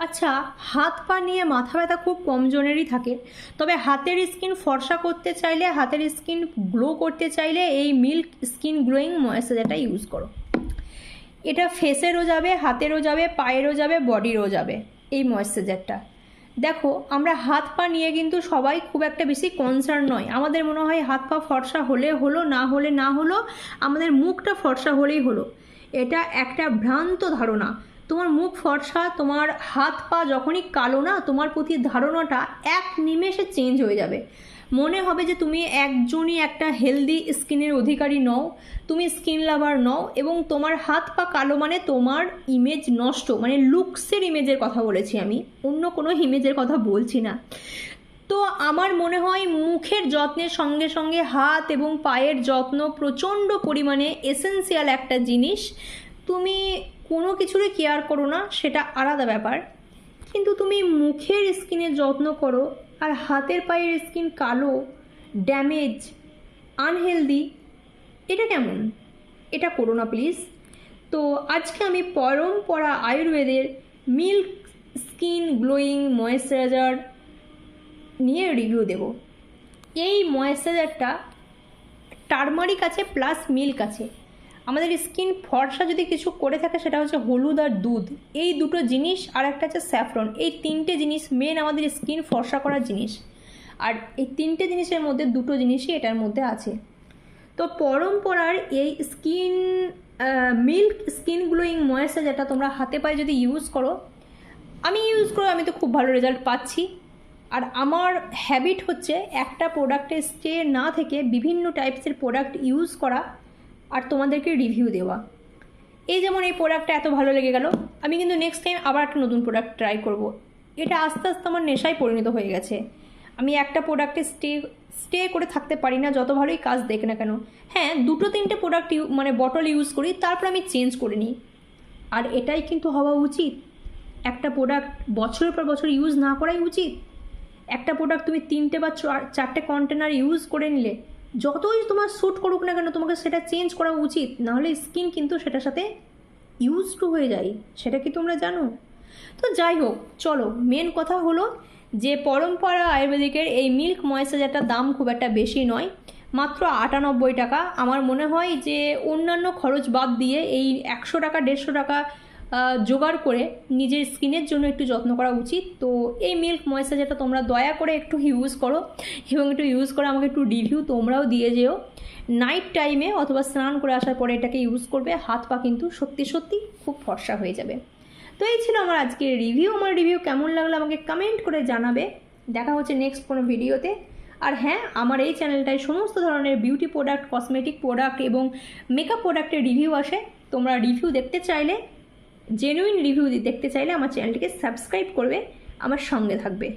আচ্ছা হাত পা নিয়ে মাথা ব্যথা খুব কম জনেরই থাকে। তবে হাতের স্কিন ফর্সা করতে চাইলে, হাতের স্কিন গ্লো করতে চাইলে এই মিল্ক স্কিন গ্লোয়িং ময়েশ্চারাইজারটা ইউজ করো। এটা ফেসেরও যাবে, হাতেরও যাবে, পায়েরও যাবে, বডিরও যাবে এই ময়েশ্চারাইজারটা। দেখো, আমরা হাত পা নিয়ে কিন্তু সবাই খুব একটা বেশি কনসার্ন নয়। আমাদের মনে হয় হাত পা ফর্সা হলে হলো, না হলে না হলো, আমাদের মুখটা ফর্সা হলেই হলো। এটা একটা ভ্রান্ত ধারণা। তোমার মুখ ফর্সা, তোমার হাত পা যখনই কালো না, তোমার প্রতি ধারণাটা এক নিমেষে চেঞ্জ হয়ে যাবে। মনে হবে যে তুমি একজনই একটা হেলদি স্কিনের অধিকারী নও, তুমি স্কিন লাভার নও এবং তোমার হাত পা কালো মানে তোমার ইমেজ নষ্ট মানে লুকসের ইমেজের কথা বলেছি আমি, অন্য কোনো ইমেজের কথা বলছি না। তো আমার মনে হয় মুখের যত্নের সঙ্গে সঙ্গে হাত এবং পায়ের যত্ন প্রচণ্ড পরিমাণে এসেন্সিয়াল একটা জিনিস। তুমি কোনো কিছুরই কেয়ার করো না, সেটা আলাদা ব্যাপার। কিন্তু তুমি মুখের স্কিনের যত্ন করো আর হাতের পায়ের স্কিন কালো ড্যামেজ আনহেলদি এটা কেমন? এটা করো না প্লিজ তো আজকে আমি পরম্পরা আয়ুর্বেদের মিল্ক স্কিন গ্লোয়িং ময়েশ্চারাইজার নিয়ে রিভিউ দেব। এই ময়েশ্চারাইজারটা টার্মারিক আছে প্লাস মিল্ক আছে। আমাদের স্কিন ফর্সা যদি কিছু করে থাকে সেটা হচ্ছে হলুদ আর দুধ। এই দুটো জিনিস আর একটা হচ্ছে স্যাফরন এই তিনটে জিনিস মেন আমাদের স্কিন ফর্সা করার জিনিস। আর এই তিনটে জিনিসের মধ্যে দুটো জিনিসই এটার মধ্যে আছে। তো পরম্পরার এই স্কিন মিল্ক স্কিন গ্লোয়িং ময়েশ্চারাইজারটা তোমরা হাতে পায়ে যদি ইউজ করো, আমি ইউজ করে আমি তো খুব ভালো রেজাল্ট পাচ্ছি। আর আমার হ্যাবিট হচ্ছে একটা প্রোডাক্টে স্টে না থেকে বিভিন্ন টাইপসের প্রোডাক্ট ইউজ করা। আর তোমাদেরকে রিভিউ দেওয়া। এই যেমন এই প্রোডাক্টটা এত ভালো লেগে গেল, আমি কিন্তু নেক্সট টাইম আবার একটা নতুন প্রোডাক্ট ট্রাই করব। এটা আস্তে আস্তে আমার নেশায় পরিণত হয়ে গেছে। আমি একটা প্রোডাক্টে স্টে স্টে করে থাকতে পারি না, যত ভালোই কাজ দেখ না কেন। হ্যাঁ দুটো তিনটে প্রোডাক্ট মানে বটল ইউজ করি, তারপর আমি চেঞ্জ করে নিই। আর এটাই কিন্তু হওয়া উচিত। একটা প্রোডাক্ট বছরের পর বছর ইউজ না করাই উচিত। একটা প্রোডাক্ট তুমি তিনটে বা চার- চারটে কন্টেনার ইউজ করে নিলে যতই তোমার শ্যুট করুক না কেন, তোমাকে সেটা চেঞ্জ করা উচিত। নাহলে স্কিন কিন্তু সেটার সাথে ইউজ টু হয়ে যায়। সেটা কি তোমরা জানো? তো যাই হোক, চলো মেন কথা হলো যে পরম্পরা আয়ুর্বেদিকের এই মিল্ক ময়েশ্চারাইজারটার দাম খুব একটা বেশি নয়। মাত্র আটানব্বই টাকা। আমার মনে হয় যে অন্যান্য খরচ বাদ দিয়ে এই একশো টাকা, দেড়শো টাকা জোগাড় করে নিজের স্কিনের জন্য একটু যত্ন করা উচিত। তো এই মিল্ক ময়েশ্চারাইজারটা তোমরা দয়া করে একটু ইউজ করো এবং একটু ইউজ করে আমাকে একটু রিভিউ তোমরাও দিয়ে যেও। নাইট টাইমে অথবা স্নান করে আসার পরে এটাকে ইউজ করবে, হাত পা কিন্তু সত্যি সত্যি খুব ফর্সা হয়ে যাবে। তো এই ছিল আমার আজকের রিভিউ আমার রিভিউ কেমন লাগল আমাকে কমেন্ট করে জানাবে। দেখা হচ্ছে নেক্সট কোনো ভিডিওতে আর হ্যাঁ আমার এই চ্যানেলটায় সমস্ত ধরনের বিউটি প্রোডাক্ট কসমেটিক প্রোডাক্ট এবং মেকআপ প্রোডাক্টের রিভিউ আসে। তোমরা রিভিউ দেখতে চাইলে জেনুইন রিভিউ দেখতে চাইলে আমার চ্যানেলটিকে সাবস্ক্রাইব করবে আমার সঙ্গে থাকবে।